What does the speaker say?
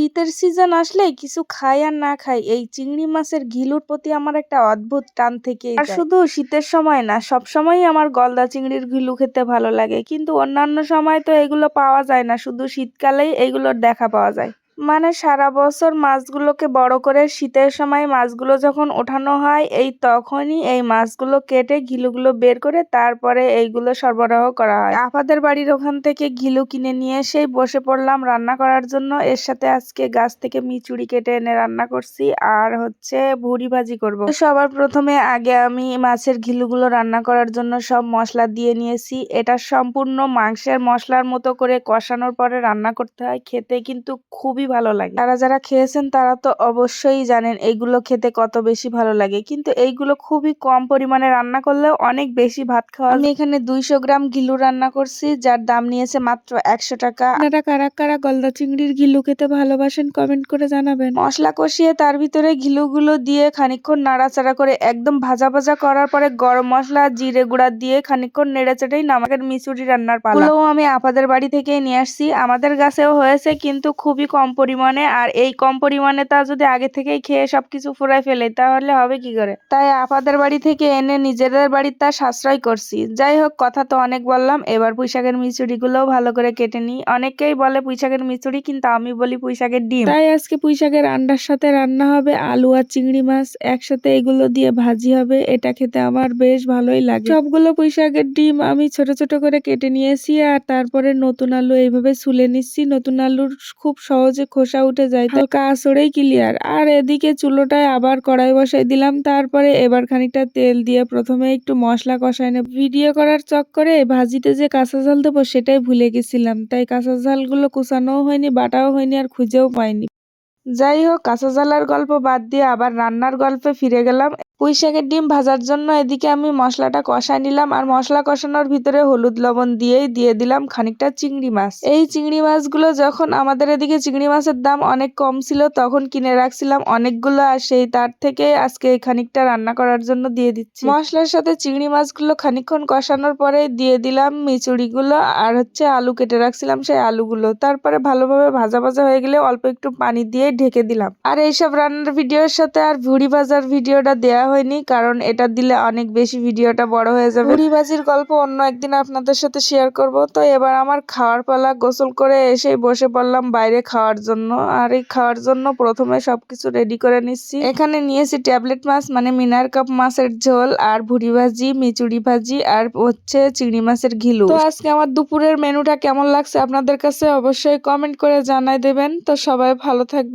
শীতের সিজন আসলে কিছু খাই আর না খাই এই চিংড়ি মাছের ঘিলুর প্রতি আমার একটা অদ্ভুত টান থেকে আর শুধু শীতের সময় না সব সময়ই আমার গলদা চিংড়ির ঘিলু খেতে ভালো লাগে। কিন্তু অন্যান্য সময় তো এগুলো পাওয়া যায় না শুধু শীতকালেই এগুলোর দেখা পাওয়া যায়। মানে সারা বছর মাছগুলোকে বড় করে শীতের সময় মাছগুলো যখন ওঠানো হয়, এই তখনই এই মাছগুলো কেটে ঘিলুগুলো বের করে তারপরে এইগুলো সরবরাহ করা হয়। আপাদের বাড়ির ওখান থেকে ঘিলু কিনে নিয়ে এসেই বসে পড়লাম রান্না করার জন্য। এর সাথে আজকে গাছ থেকে মিচুড়ি কেটে এনে রান্না করছি। আর হচ্ছে ভুড়ি ভাজি করব। সবার প্রথমে আগে আমি মাছের ঘিলুগুলো রান্না করার জন্য সব মশলা দিয়ে নিয়েছি। এটা সম্পূর্ণ মাংসের মশলার মতো করে কষানোর পরে রান্না করতে হয়। খেতে কিন্তু খুবই ভালো লাগে। তারা যারা খেয়েছেন তারা তো অবশ্যই জানেন এইগুলো খেতে কত বেশি ভালো লাগে। কিন্তু এইগুলো খুবই কম পরিমাণে রান্না করলেও অনেক বেশি ভাত খাওয়া আমি এখানে দুইশো গ্রাম ঘিলু রান্না করছি যার দাম নিয়েছে মাত্র একশো টাকা। আপনারা কারা কারা গলদা চিংড়ির ঘিলু খেতে ভালোবাসেন কমেন্ট করে জানাবেন। মশলা কষিয়ে তার ভিতরে ঘিলুগুলো দিয়ে খানিকক্ষণ নাড়াচাড়া করে একদম ভাজা ভাজা করার পরে গরম মশলা জিরে গুঁড়া দিয়ে খানিকক্ষণ নেড়ে চেড়েই নামাকের মিচুরি রান্নার পালা। এগুলোও আমি আপাদের বাড়ি থেকেই নিয়ে আসছি। আমাদের গাছেও হয়েছে কিন্তু খুবই কম পরিমাণে আর এই কম পরিমাণে তা যদি আগে থেকেই খেয়ে সবকিছু ফুরাই ফেলে, তাহলে হবে কি করে? তাই আপাদের বাড়ি থেকে এনে নিজেদের বাড়ির তা সাশ্রয় করছি। যাই হোক, কথা তো অনেক বললাম, এবার পুঁইশাকের মিচুড়িগুলোও ভালো করে কেটে নিই। অনেকেই বলে পুঁইশাকের মিচুড়ি, কিন্তু আমি বলি পুঁইশাকের ডিম। তাই আজকে পুঁইশাকের আন্ডার সাথে রান্না হবে আলু আর চিংড়ি মাছ, একসাথে এগুলো দিয়ে ভাজি হবে, এটা খেতে আমার বেশ ভালোই লাগে। সবগুলো পুঁইশাকের ডিম আমি ছোট ছোট করে কেটে নিয়েছি, আর তারপরে নতুন আলু এইভাবে ছুলে নিচ্ছি। নতুন আলুর খুব সহজে খোসা উঠে যায়। হালকা। আঁচড়েই ক্লিয়ার আর এদিকে চুলোটায় আবার কড়াই বসাই দিলাম। তারপরে এবার খানিকটা তেল দিয়ে প্রথমে একটু মশলা কষাই নেব। ভিডিও করার চক্করে ভাজিতে যে কাঁচা ঝাল দেবো সেটাই ভুলে গেছিলাম। তাই কাঁচা ঝালগুলো কুচানোও হয়নি বাটাও হয়নি আর খুঁজেও পাইনি। যাই হোক কাঁচা গল্প বাদ দিয়ে আবার রান্নার গল্পে ফিরে গেলাম। পুঁই শাকের ডিম ভাজার জন্য এদিকে আমি মশলাটা কষায় নিলাম আর মশলা কষানোর ভিতরে হলুদ লবণ দিয়েই দিয়ে দিলাম খানিকটা চিংড়ি মাছ। এই চিংড়ি মাছগুলো যখন আমাদের এদিকে চিংড়ি মাছের দাম অনেক কম ছিল, তখন কিনে রাখছিলাম অনেকগুলো আর সেই তার থেকে আজকে এই খানিকটা রান্না করার জন্য দিয়ে দিচ্ছি। মশলার সাথে চিংড়ি মাছগুলো খানিকক্ষণ কষানোর পরে দিয়ে দিলাম মিচুড়িগুলো আর হচ্ছে আলু কেটে রাখছিলাম সেই আলুগুলো। তারপরে ভালোভাবে ভাজা ভাজা হয়ে গেলে অল্প একটু পানি দিয়ে ঢেকে দিলাম। আর এইসব রান্নার ভিডিওর সাথে আর ভুড়ি ভাজার ভিডিওটা দেয়া হয়নি, কারণ এটা দিলে অনেক বেশি ভিডিওটা বড় হয়ে যাবে। ভুড়ি ভাজির গল্প অন্য একদিন আপনাদের সাথে শেয়ার করব। তো এবার আমার খাওয়ার পালা গোসল করে এসেই বসে পড়লাম বাইরে খাওয়ার জন্য। আর এই খাওয়ার জন্য প্রথমে সবকিছু রেডি করে নিচ্ছি। এখানে নিয়েছি ট্যাবলেট মাছ মানে মিনার কাপ মাছের ঝোল, আর ভুড়ি ভাজি, মিচুড়ি ভাজি, আর হচ্ছে চিংড়ি মাছের ঘিলু। তো আজকে আমার দুপুরের মেনুটা কেমন লাগছে আপনাদের কাছে অবশ্যই কমেন্ট করে জানাই দেবেন। তো সবাই ভালো